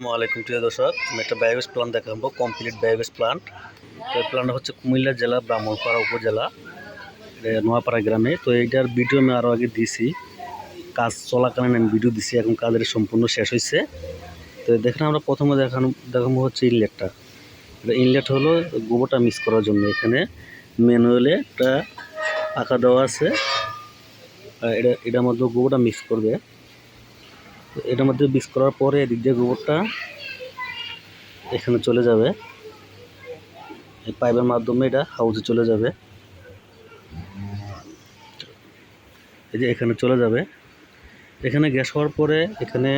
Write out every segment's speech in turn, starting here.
আসসালামাইকুম প্রিয় দর্শক। আমি একটা বায়োগ্যাস প্ল্যান্ট দেখাবো কমপ্লিট বায়োগ্যাস প্ল্যান্ট তো এই প্ল্যান্টটা হচ্ছে কুমিল্লা জেলা, ব্রাহ্মণপাড়া উপজেলা নোয়াপাড়া গ্রামে। তো এইটার ভিডিও আমি আরও আগে দিছি কাজ চলাকালীন আমি ভিডিও দিছি এখন কাজের সম্পূর্ণ শেষ হয়েছে। তো দেখেন, আমরা প্রথমে দেখানো দেখাবো হচ্ছে ইনলেটটা। এটা ইনলেট হলো গোবরটা মিক্স করার জন্য। এখানে ম্যানুয়ালে একটা পাকা দেওয়া আছে। এটা এটার মধ্যে গোবরটা মিক্স করবে। এটার মধ্যে মিক্স করার পরে এদিক দিয়ে গোবরটা এখানে চলে যাবে। এই পাইপের মাধ্যমে এটা হাউসে চলে যাবে। এই যে এখানে চলে যাবে। এখানে গ্যাস হওয়ার পরে এখানে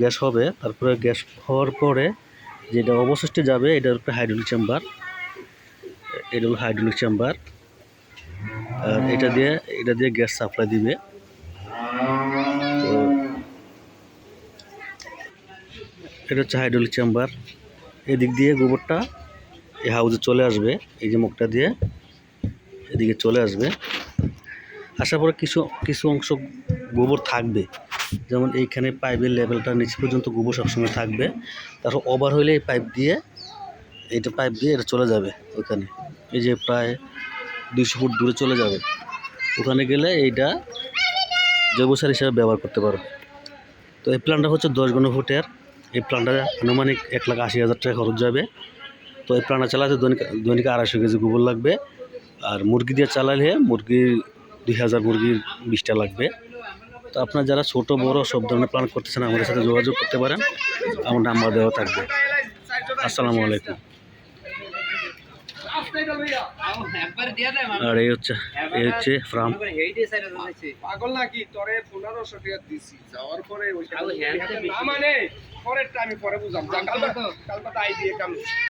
গ্যাস হবে। তারপরে গ্যাস হওয়ার পরে যেটা অবশিষ্ট যাবে এটার উপরে হাইড্রোলিক চেম্বার এটা হলো হাইড্রোলিক চেম্বার আর এটা দিয়ে এটা দিয়ে গ্যাস সাপ্লাই দিবে। এটা হচ্ছে হাইড্রোলিক চেম্বার এদিক দিয়ে গোবরটা এই হাউজে চলে আসবে, এই যে মুখটা দিয়ে এদিকে চলে আসবে। আসার পরে কিছু কিছু অংশ গোবর থাকবে। যেমন এইখানে পাইপের লেভেলটা নিচে পর্যন্ত গোবর সবসময় থাকবে। তারপর ওভার হইলে এই পাইপ দিয়ে, এইটা পাইপ দিয়ে এটা চলে যাবে ওখানে এই যে প্রায় দুইশো ফুট দূরে চলে যাবে। ওখানে গেলে এইটা জৈব সার হিসাবে ব্যবহার করতে পারো তো এই প্ল্যানটা হচ্ছে দশ ঘন ফুটের। এই প্ল্যানটা আনুমানিক এক লাখ আশি হাজার টাকা খরচ যাবে। তো এই প্ল্যানটা চালাতে দৈনিক দৈনিক আড়াইশো কেজি গোবর লাগবে। আর মুরগি দিয়ে চালালে মুরগির দুই হাজার মুরগির বিষটা লাগবে। তো আপনার যারা ছোট, বড় সব ধরনের প্ল্যান করতেছেন, আমাদের সাথে যোগাযোগ করতে পারেন। আমার নাম্বার দেওয়া থাকবে। আসসালামু আলাইকুম। আর এই হচ্ছে এই হচ্ছে ফার্ম পাগল নাকি? তোরে পনেরোশো টাকা দিছি। যাওয়ার পরে ওইটা না মানে পরেরটা আমি পরে বুঝাম। কাল কাল আই দিয়ে কাম